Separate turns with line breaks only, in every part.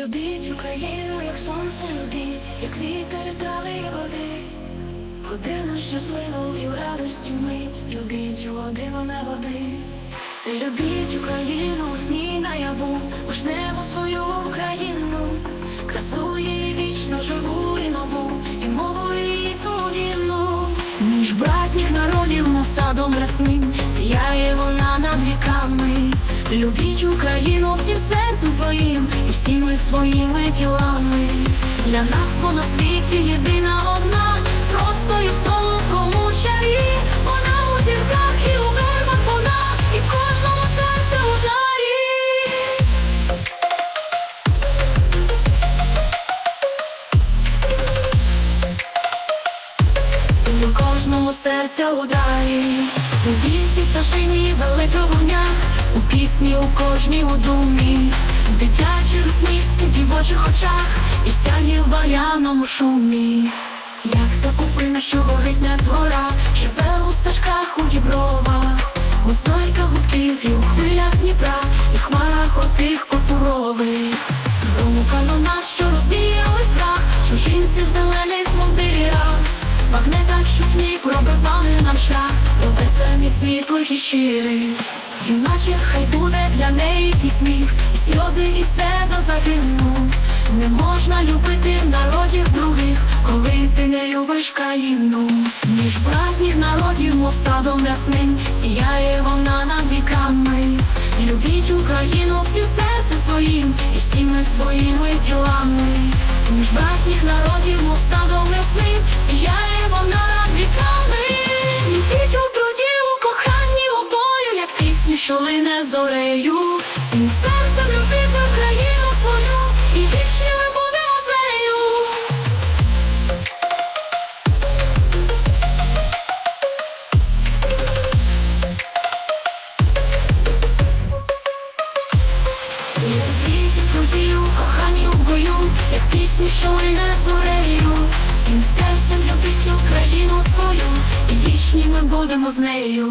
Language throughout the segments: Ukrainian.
Любіть Україну, як сонце любіть, як вітер трави і води. Годину щасливу і в радості мить, любіть годину не води. Любіть Україну, сні наяву, вишневу свою Україну, красу її вічно живу і нову, і мову її солов'їну. Між братніх народів, мов садом рясним, сіяє вона над віками. Любіть Україну всім серцем своїми тілами. Для нас вона в світі єдина одна, простою в солодкому чарі. Вона у зірках і у вербах вона, і в кожному серці ударі. І у кожному серця ударі, у віці пташині велика вогня, у пісні у кожній у думі, в дитячих усмішці, дівочих очах, і сяє в баяному шумі. Як та купина, що горить не згора, живе у стежках у дібровах, у зойках гудків і у хвилях Дніпра, і хмарах отих пурпурових. Громука луна, що розвіяли прах, в зелених мундирах. Багне так, щоб ні пробивали нам шлях До веселі світлих і щирих Юначе хай буде для неї твій сміх сльози, і все до загину. Не можна любити народів других Коли ти не любиш країну. Між братніх народів, мов садом рясним Сіяє вона над віками. Любіть Україну всім серцем своїм І всіми своїми ділами пісню, зорею. Всім серцем любіть Україну свою І вічні ми будемо з нею. Любіть у труді, у коханні, у бою Як пісню, що лине зорею. Всім серцем любіть Україну свою І вічні ми будемо з нею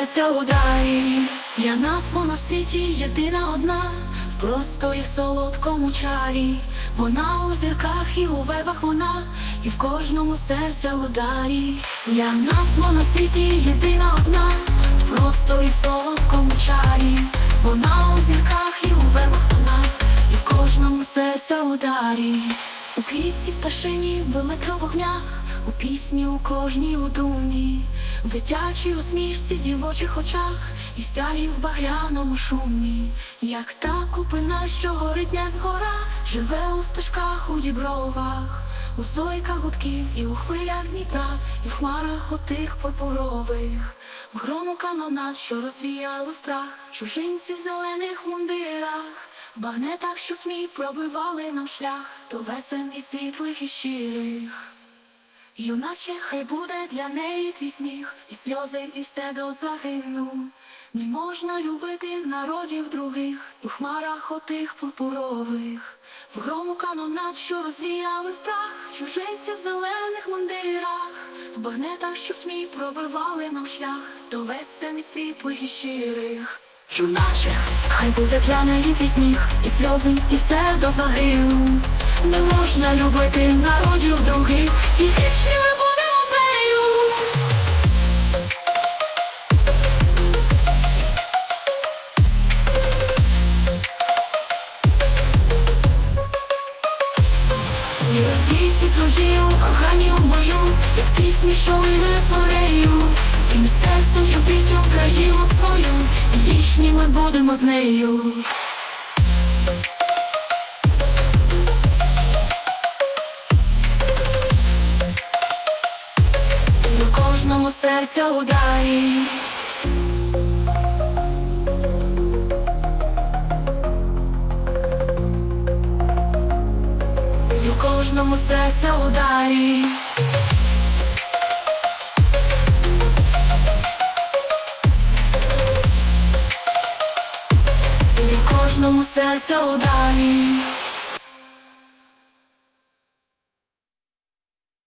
серця ударі. Для нас вона в світі єдина одна. В простої солодкому чарі. Вона у зірках і у вебах вона. І в кожному серця ударі. Для нас вона в світі єдина одна. В простої солодкому чарі. Вона у зірках і у вебах вона. І в кожному серця ударі. У квітці пташині велика вогнях у пісні у кожній у думі, в дитячій усмішці дівочих очах і стягі в багряному шумі, як та купина, що горить не згора, живе у стежках у дібровах, у зойках гудків і у хвилях Дніпра, і в хмарах отих пурпурових, в грому канонат, що розвіяли в прах, чужинці в зелених мундирах. В багнетах, що в тьмі пробивали нам шлях до весен і світлих і щирих. Юначе хай буде для неї твій сміх, і сльози, і все до загину. Не можна любити народів других, у хмарах отих пурпурових, в грому канонат, що розвіяли в прах, чужинці в зелених мундирах, в багнетах, що в тьмі пробивали нам шлях, до весен світлих і щирих. Юначе, хай буде для неї твій сміх, і сльози, і все до загину. Не можна любити народів других, і вічні ми будемо з нею. Віці друзі, у коханні у бою, як пісні, що лине зорею. Всім серцем любіть Україну свою, і вічні ми будемо з нею. кожному серця ударі. У кожному серця ударі. І кожному серця ударі.